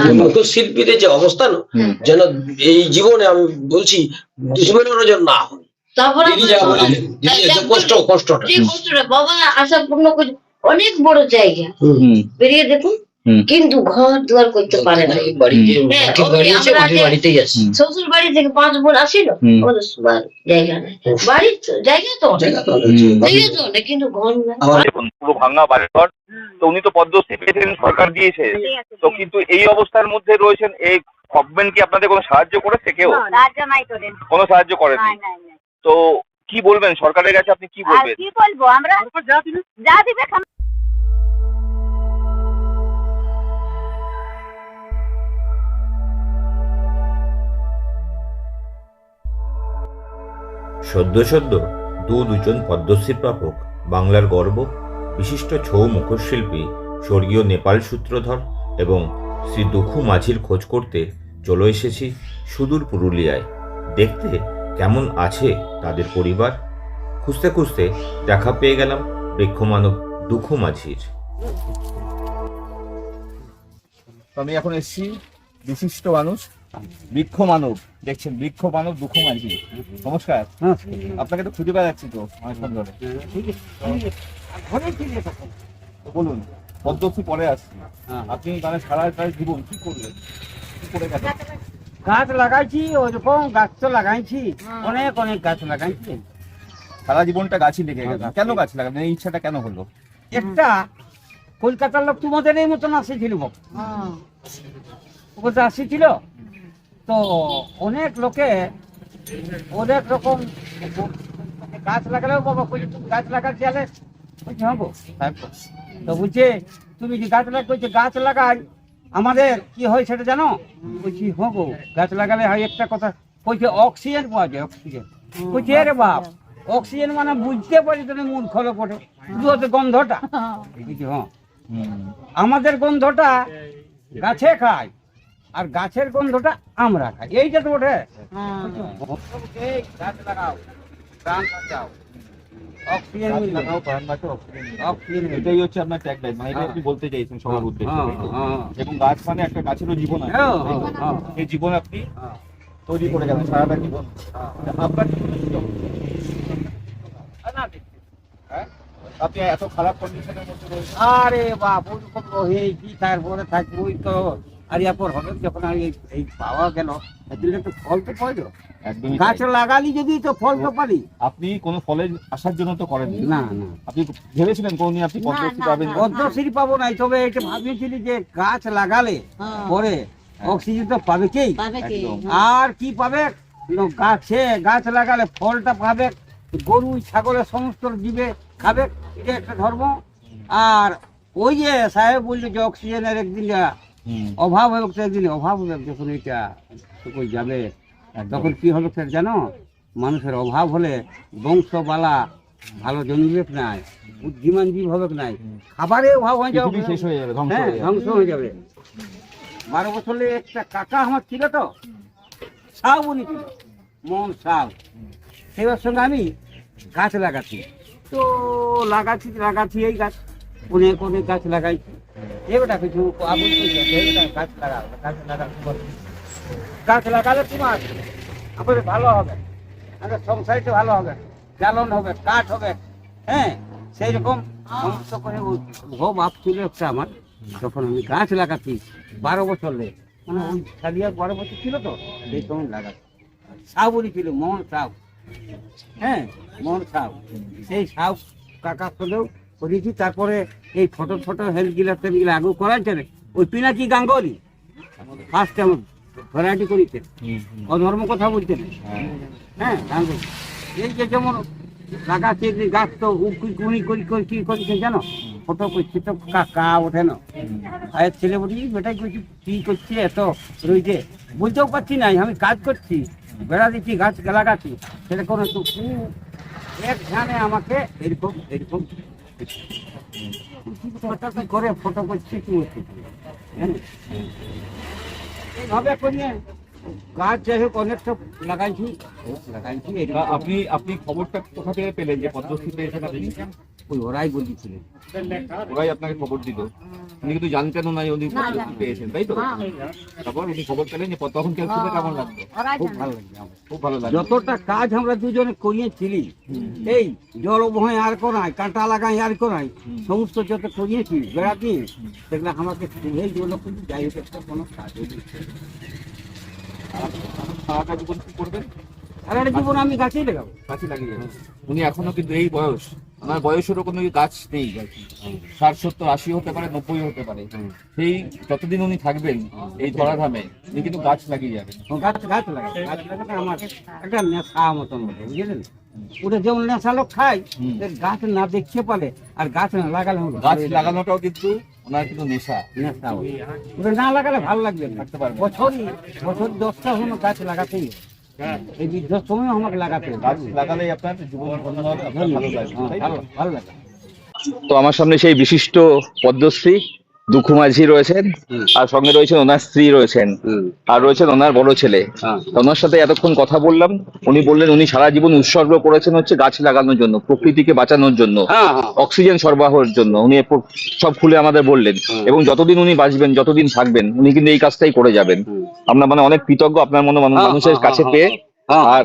আর শিল্পীদের যে অবস্থান। যেন এই জীবনে আমি বলছি দুশ্মনেরও যেন না হয়। যে কষ্ট কষ্টটা। কষ্টটা বাবা আশা পূর্ণ অনেক বড় জায়গা। বেরিয়ে দেখুন। কিন্তু ঘর দুয়ার করতে পারে না। হ্যাঁ। শ্বশুর বাড়ি থেকে পাঁচ বোন আসিল হুম। সবার জায়গা নেই। বাড়ির তো জায়গা তো জায়গা তো আছে। হুম। জায়গা তো অনেক কিন্তু ঘর নেই। আমার দেখুন পুরো ভাঙা বাড়িঘর। তো উনি তো পদ্মশ্রী পেয়েছেন সরকার দিয়েছে। তো কিন্তু এই অবস্থার মধ্যে রয়েছেন এই গভর্নমেন্ট কি আপনাদের কোনো সাহায্য করেছে কেউ? কোনো সাহায্য করেনি? তো কি বলবেন সরকারের কাছে আপনি কি বলবেন? কি বলব আমরা যা দিবে। সদ্য সদ্য দু দুজন পদ্মশ্রী প্রাপক বাংলার গর্ব, বিশিষ্ট ছৌ মুখশিল্পী স্বর্গীয় নেপাল সূত্রধর এবং শ্রী দুখু মাঝির খোঁজ করতে চলে এসেছি সুদূর পুরুলিয়ায়। দেখতে কেমন আছে তাদের পরিবার? খুঁজতে খুঁজতে দেখা পেয়ে গেলাম বৃক্ষমানব দুখু মাঝির। আমি এখন এসেছি বিশিষ্ট মানুষ বৃক্ষ মানব। দেখছেন বৃক্ষ মানব দুঃখ মাঝি নমস্কার। আপনাকে তো খুঁজে বেড়াচ্ছি তো অনেকক্ষণ ধরে তো বলুন পদ্মশ্রী পরে আসছি। আপনি মানে সারা সারা জীবন কি করলেন? কি করে গেলেন গাছ লাগাইছি ওইরকম গাছ তো লাগাইছি। অনেক অনেক গাছ লাগাইছি। সারা জীবনটা গাছই লেগে গেল। কেন গাছ লাগাবেন? এই ইচ্ছাটা কেন হলো? একটা কলকাতার লোক তোমাদের এই মতন আসেছিল। ওটা আসেছিল তো অনেক লোকে অনেক রকম গাছ লাগালেও বাবা গাছ গেলে বলছি হব তো। বলছে তুমি যে গাছ লাগ কইছে গাছ লাগাই। আমাদের কি হয় সেটা জানো? বলছি হব গাছ লাগালে হয় একটা কথা। কইছে অক্সিজেন পাওয়া যায় অক্সিজেন। কইছে রে বাপ অক্সিজেন মানে বুঝতে পারি তুমি মূল খলো পড়ে শুধু হচ্ছে গন্ধটা। বুঝছি হ্যাঁ। আমাদের গন্ধটা গাছে খায়। আর গাছের গন্ধটা আমরা খাই। এইটা তো ওঠে এই গাছ লাগাও প্রাণ বাঁচাও। অক্সিজেন এটাই হচ্ছে আপনার ট্যাগলাইন মানে এটা আপনি বলতে চাইছেন সবার উদ্দেশ্যে হ্যাঁ, হ্যাঁ, এবং গাছ মানে একটা গাছেরও জীবন আছে। হ্যাঁ, হ্যাঁ, হ্যাঁ, সেই জীবন আপনি হ্যাঁ। তৈরি করে সারাটা জীবন। আপনার? হ্যাঁ? আপনি এত খারাপ কন্ডিশনের মধ্যে আরে বাপ ওরকম রহে কি তারপরে থাকবোই তো আর পর হবে যখন আর এই- এই পাওয়া গেল ফল তো পাইলো একদমই গাছ। লাগালি যদি তো ফল তো পারি আপনি কোনো ফলে আসার জন্য তো করেন না না। আপনি ভেবেছিলেন কোনদিন আপনি পদ্মশ্রী না, পাবেন না। পদ্মশ্রী পাবো নাই তবে এটা ভাবিয়েছিলি যে গাছ লাগালে পরে অক্সিজেন তো পাবে কি? পাবে কি একদম। আর কি পাবে? ন গাছে গাছ লাগালে ফলটা পাবে গরু ছাগলের সমস্ত জীবে খাবে এটা একটা ধর্ম। আর ওই যে সাহেব বলল যে অক্সিজেনের একদিন আহ, অভাব হবে একদিন অভাব হবে যখন এটা শুকোয় যাবে। তখন কি হবে স্যার জানো? মানুষের অভাব হলে বংশবালা ভালো জন্মবে নাই বুদ্ধিমান জীব হবে নাই খাবারের অভাব হয়ে যাবে। শেষ হয়ে যাবে ধ্বংস হ্যাঁ ধ্বংস হয়ে যাবে। বারো বছরে একটা কাকা আমার ছিল তো সাউ উনি ছিল মন সাউ সেবার সঙ্গে আমি গাছ লাগাচ্ছি। তো লাগাচ্ছি লাগাচ্ছি এই গাছ অনেক অনেক গাছ লাগাইছি। এবারটা কিছু আগুন কইছে, গাছ লাগালে তোমার আমাদের ভালো হবে আমাদের সংসারটা ভালো হবে জ্বালন হবে কাঠ হবে হ্যাঁ সেই রকম সমস্ত করে ভোগ আপ ছিল একটা আমার। তখন আমি গাছ লাগাচ্ছি বারো বছর লে মানে ওই সালিয়ার বারো বছর ছিল তো সেই সময় লাগাচ্ছি। সাউরি ছিল মোহন সাউ হ্যাঁ মোহন সাউ সেই সাউ কাকা সঙ্গেও করেছি তারপরে এই ফটো ফটো হেলথ গিলা টেলগুলা আগু করাইছে রে। ওই পিনাকি গাঙ্গুলি। ফার্স্ট আমার ভ্যারাইটি করেছে। অধর্ম কথা বলতে না হ্যাঁ। গাঙ্গুলি। এই যে যেমন লাগাচ্ছে গাছ তো উকুই কুনি করি করি কি করেছে জানো? ফটো করছে তো কাকা ওঠে না। আর ছেলে বলি বেটাই করছি কি করছে এত রয়েছে বুঝতেও পারছি না আমি কাজ করছি বেড়া দিচ্ছি গাছ লাগাচ্ছি। সেটা কোনো এক ধ্যানে আমাকে এরকম এরকম ফটো কি যাই হোক অনেকটা লাগাইছি। লাগাইছি আপনি আপনি খবরটা কোথা থেকে পেলেন যে পদ্মশ্রী পেয়েছেন আপনি ওই ওরাই বলছিলেন। ওরাই আপনাকে খবর দিল। উনি কিন্তু জানতেন না উনি পেয়েছেন তাই তো? হ্যাঁ, হয়ে। তারপর উনি খবর পেলেন যে তখন কেউ শুনে কেমন লাগতো? খুব ভালো আমার। খুব ভালো লাগল যতটা কাজ আমরা দুজনে করিয়েছিলি এই জল বহাই আর করাই কাঁটা লাগাই আর করাই সমস্ত যত করিয়েছি বেড়া দিয়ে সেগুলো আমাকে এই জন্য কিন্তু যাই হোক একটা কোনো কাজ। সারাটা জীবন কি করবেন? আর একটা জীবন আমি গাছেই লাগাবো। গাছই লাগিয়ে। উনি এখনও কিন্তু এই বয়স। ওনার বয়সেরও কোনো গাছ নেই ষাট সত্তর আশি হতে পারে নব্বই হতে পারে। সেই যতদিন উনি থাকবেন এই ধরাধামে উনি কিন্তু গাছ লাগিয়ে যাবেন। গাছ গাছ লাগাতে আমার একটা নেশা মতন মতো বুঝলেন ওটা যেমন নেশা লোক খায় গাছ না দেখতে পারে আর গাছ না লাগালে গাছ লাগানোটাও কিন্তু ওনার কিন্তু নেশা। নেশা ওটা। না লাগালে ভালো লাগবে না। বছরই বছর দশটা হলো গাছ লাগাতেই। এই বৃদ্ধর সময় আমাকে লাগাতে। লাগালেই আপনার জীবন ভালো হ্যাঁ? ভালো ভালো লাগে তো আমার সামনে সেই বিশিষ্ট পদ্মশ্রী দুঃখু মাঝি রয়েছেন আর সঙ্গে রয়েছেন ওনার স্ত্রী রয়েছেন। আর রয়েছেন ওনার বড় ছেলে। হ্যাঁ। ওনার সাথে এতক্ষণ কথা বললাম উনি বললেন উনি সারা জীবন উৎসর্গ করেছেন হচ্ছে গাছ লাগানোর জন্য প্রকৃতিকে বাঁচানোর জন্য হ্যাঁ হ্যাঁ। অক্সিজেন সরবরাহের জন্য। উনি সব খুলে আমাদের বললেন। এবং যতদিন উনি বাঁচবেন যতদিন থাকবেন উনি কিন্তু এই কাজটাই করে যাবেন। আমরা মানে অনেক কৃতজ্ঞ আপনার মনে মানুষের কাছে পেয়ে। আর।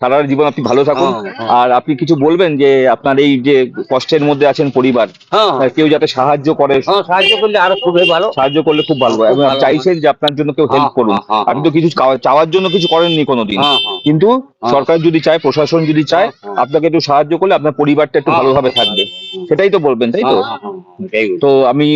সারা জীবন আপনি ভালো থাকুন। হ্যাঁ, হ্যাঁ। আর আপনি কিছু বলবেন যে আপনার এই যে কষ্টের মধ্যে আছেন পরিবার হ্যাঁ। কেউ যাতে সাহায্য করে হ্যাঁ, সাহায্য করলে আরও খুবই ভালো। সাহায্য করলে খুব ভালো। চাইছেন যে আপনার জন্য কেউ হেল্প করুন আপনি তো কিছু চাওয়ার জন্য কিছু করেননি কোনোদিন। কিন্তু। সরকার যদি চায় প্রশাসন যদি চায়। আপনাকে একটু সাহায্য করলে আপনার পরিবারটা একটু ভালোভাবে থাকবে। সেটাই তো বলবেন তাই তো. তো আমি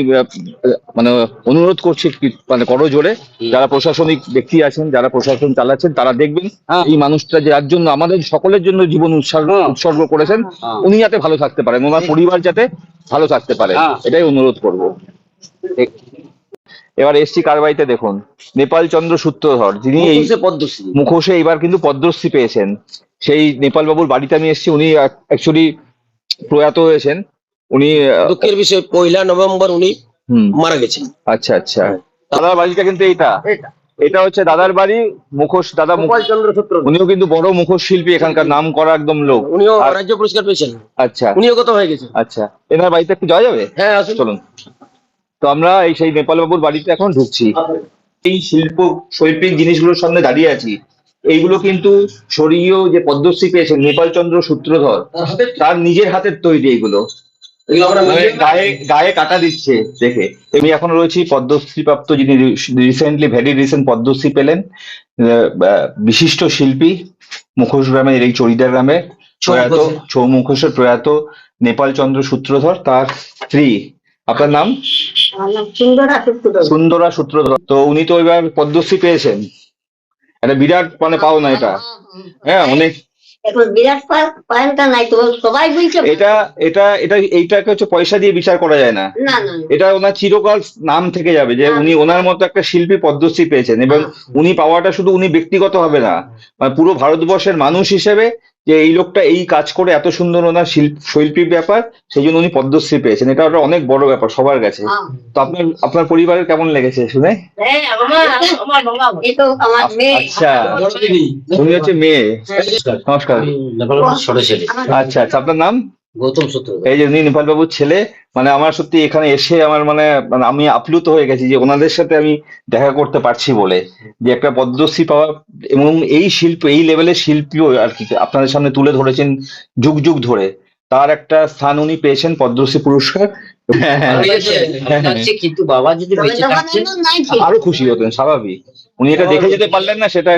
মানে অনুরোধ করছি মানে করো জোরে। যারা প্রশাসনিক ব্যক্তি আছেন যারা প্রশাসন চালাচ্ছেন তারা দেখবেন। এই মানুষটা যার জন্য আমাদের সকলের জন্য জীবন উৎসর্গ হ্যাঁ। উৎসর্গ করেছেন। হ্যাঁ। উনি যাতে ভালো থাকতে পারেন ওনার পরিবার যাতে ভালো থাকতে পারে হ্যাঁ। এটাই অনুরোধ করব। এবার এসছি কার বাড়িতে দেখুন নেপাল চন্দ্র সূত্রধর যিনি এই মুখোশে এবার কিন্তু পদ্মশ্রী পেয়েছেন। সেই নেপাল বাবুর বাড়িতে আমি এসেছি উনি অ্যাকচুয়ালি প্রয়াত হয়েছেন। উনি দুঃখের বিষয় পয়লা নভেম্বর উনি মারা গেছেন। আচ্ছা আচ্ছা। দাদার বাড়িটা কিন্তু এইটা। এটা হচ্ছে দাদার বাড়ি মুখোশ দাদা উনিও কিন্তু বড় মুখোশ শিল্পী এখানকার নাম করা একদম লোক। উনিও রাজ্য পুরস্কার পেয়েছেন। আচ্ছা। উনিও কত হয়ে গেছে। আচ্ছা। এনার বাড়িতে একটু যাওয়া যাবে? হ্যাঁ আসুন। চলুন। তো আমরা এই সেই নেপাল বাবুর বাড়িতে এখন ঢুকছি। এই শিল্প শৈল্পিক জিনিসগুলোর সামনে দাঁড়িয়ে আছি। এইগুলো কিন্তু স্বর্গীয় যে পদ্মশ্রী পেয়েছেন নেপাল চন্দ্র সূত্রধর তার নিজের হাতের তৈরি এগুলো। মানে গায়ে গায়ে কাটা দিচ্ছে দেখে। আমি এখন রয়েছি পদ্মশ্রী প্রাপ্ত যিনি রিসেন্টলি ভেরি রিসেন্ট পদ্মশ্রী পেলেন বিশিষ্ট শিল্পী মুখোশ গ্রামের এই চরিদার গ্রামে প্রয়াত। ছৌ মুখোশের প্রয়াত নেপাল চন্দ্র সূত্রধর তার স্ত্রী। আপনার নাম? সুন্দরা সূত্রধর। সুন্দরা সূত্রধর। তো উনি তো এবার পদ্মশ্রী পেয়েছেন। একটা বিরাট মানে পাও না এটা হ্যাঁ অনেক এখন বিরাট পয়েন্টটা নাই তো সবাই বলছে এটা এটা এটা এইটাকে হচ্ছে পয়সা দিয়ে বিচার করা যায় না। না না না। এটা ওনার চিরকাল নাম থেকে যাবে যে উনি ওনার মতো একটা শিল্পী পদ্মশ্রী পেয়েছেন এবং উনি পাওয়াটা শুধু উনি ব্যক্তিগত হবে না। মানে পুরো ভারতবর্ষের মানুষ হিসেবে যে এই লোকটা এই কাজ করে এত সুন্দর ওনার শিল্প শৈল্পিক ব্যাপার সেই জন্য উনি পদ্মশ্রী পেয়েছেন। এটা ওটা অনেক বড় ব্যাপার সবার কাছে। হ্যাঁ। তো আপনার আপনার পরিবারের কেমন লেগেছে শুনে? হ্যাঁ, মেয়ে। আচ্ছা। উনি হচ্ছে মেয়ে। নমস্কার। ছোট ছেলে আচ্ছা আচ্ছা। আপনার নাম? গৌতম সূত্র। এই যে নীলপাল বাবুর ছেলে মানে আমার সত্যি এখানে এসে আমার মানে মানে আমি আপ্লুত হয়ে গেছি যে ওনাদের সাথে আমি দেখা করতে পারছি বলে। যে একটা পদ্মশ্রী পাওয়া এবং এই শিল্প, এই লেভেলের শিল্পীও আর কি আপনাদের সামনে তুলে ধরেছেন যুগ যুগ ধরে। তার একটা স্থান উনি পেয়েছেন পদ্মশ্রী পুরস্কার। কিন্তু বাবা যদি বেঁচে থাকতেন রবীন্দ্রনাথ নাই ঠিক। আরও খুশি হতেন স্বাভাবিক। উনি এটা দেখে যেতে পারলেন না সেটা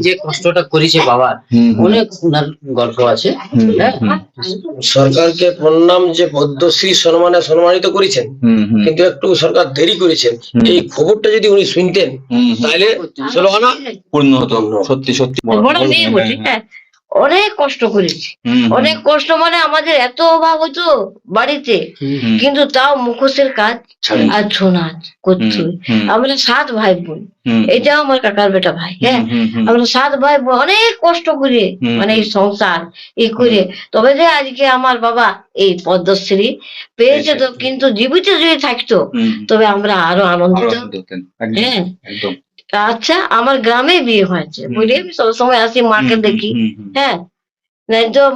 যে কষ্টটা করেছে বাবা অনেক উনার গল্প আছে। হ্যাঁ। সরকারকে প্রণাম যে পদ্মশ্রী সম্মানে সম্মানিত করেছেন কিন্তু একটু সরকার দেরি করেছেন। এই খবরটা যদি উনি শুনতেন। তাহলে পূর্ণ হতো। সত্যি সত্যি। অনেক কষ্ট করেছি। অনেক কষ্ট মানে আমাদের এত অভাব হতো বাড়িতে। কিন্তু তাও মুখোশের কাজ। আর ছোনাচ করতো। আমরা সাত ভাই বোন। এটাও আমার কাকার বেটা ভাই হ্যাঁ? আমরা সাত ভাই বোন অনেক কষ্ট করে মানে এই সংসার এই করে। তবে যে আজকে আমার বাবা এই পদ্মশ্রী পেয়েছে তো কিন্তু জীবিত যদি থাকতো তবে আমরা আরও আনন্দিত। আনন্দ হ্যাঁ। আচ্ছা আমার গ্রামে বিয়ে হয়েছে। বুঝলি? আমি সবসময় আসি মাকে দেখি। হ্যাঁ?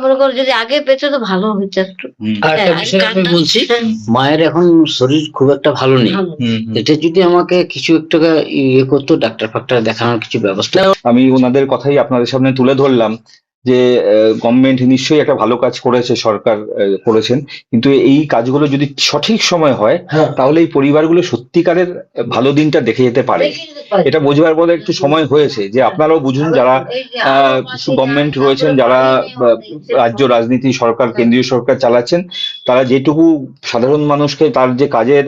মনে করো যদি আগে পেতে তো ভালো হচ্ছে একটু। হ্যাঁ, আমি বলছি হ্যাঁ, মায়ের এখন শরীর খুব একটা ভালো নেই। এটা যদি আমাকে কিছু একটা ইয়ে করতো ডাক্তার ফাক্তার দেখানোর কিছু ব্যবস্থা আমি ওনাদের কথাই আপনাদের সামনে তুলে ধরলাম। যে গভর্নমেন্ট নিশ্চয়ই একটা ভালো কাজ করেছে সরকার করেছেন। কিন্তু এই কাজগুলো যদি সঠিক সময় হয় হ্যাঁ। তাহলে এই পরিবারগুলো সত্যিকারের ভালো দিনটা দেখে যেতে পারে। পারি। এটা বোঝবার বলে একটু সময় হয়েছে যে আপনারাও বুঝুন যারা আহ, গভর্নমেন্ট যারা রয়েছেন যারা রাজ্য রাজনীতি সরকার কেন্দ্রীয় সরকার চালাচ্ছেন তারা যেটুকু সাধারণ মানুষকে তার যে কাজের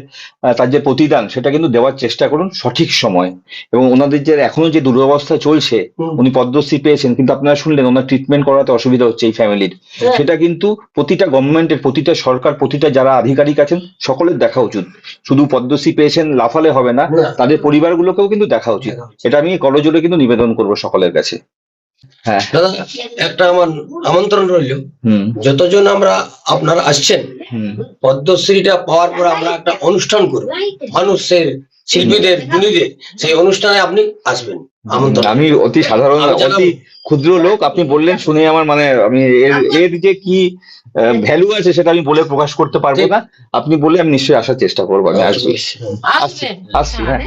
তার যে প্রতিদান সেটা কিন্তু দেওয়ার চেষ্টা করুন সঠিক সময়। এবং ওনাদের যে এখনও যে দুরবস্থা চলছে উনি পদ্মশ্রী পেয়েছেন কিন্তু আপনারা শুনলেন ওনার ট্রিটমেন্ট করাতে অসুবিধা হচ্ছে এই ফ্যামিলির। সেটা কিন্তু প্রতিটা গভর্নমেন্টের প্রতিটা সরকার প্রতিটা যারা আধিকারিক আছেন সকলের দেখা উচিত। শুধু পদ্মশ্রী পেয়েছেন লাফালে হবে না। তাদের পরিবারগুলোকেও কিন্তু দেখা উচিত। এটা আমি করজোরে কিন্তু নিবেদন করব সকলের কাছে। হ্যাঁ। দাদা একটা আমার আমন্ত্রণ রইল। যতজন আমরা আপনারা আসছেন পদ্মশ্রীটা পাওয়ার পর আমরা একটা অনুষ্ঠান করব। মানুষের শিল্পীদের গুণীদের সেই অনুষ্ঠানে আপনি আসবেন। আমি অতি সাধারণ অতি ক্ষুদ্র লোক আপনি বললেন শুনে আমার মানে আমি এর এর যে কি ভ্যালু আছে সেটা আমি বলে প্রকাশ করতে পারব না। আপনি বলে আমি নিশ্চয়ই আসার চেষ্টা করব। আমি আসব আসছি। হ্যাঁ।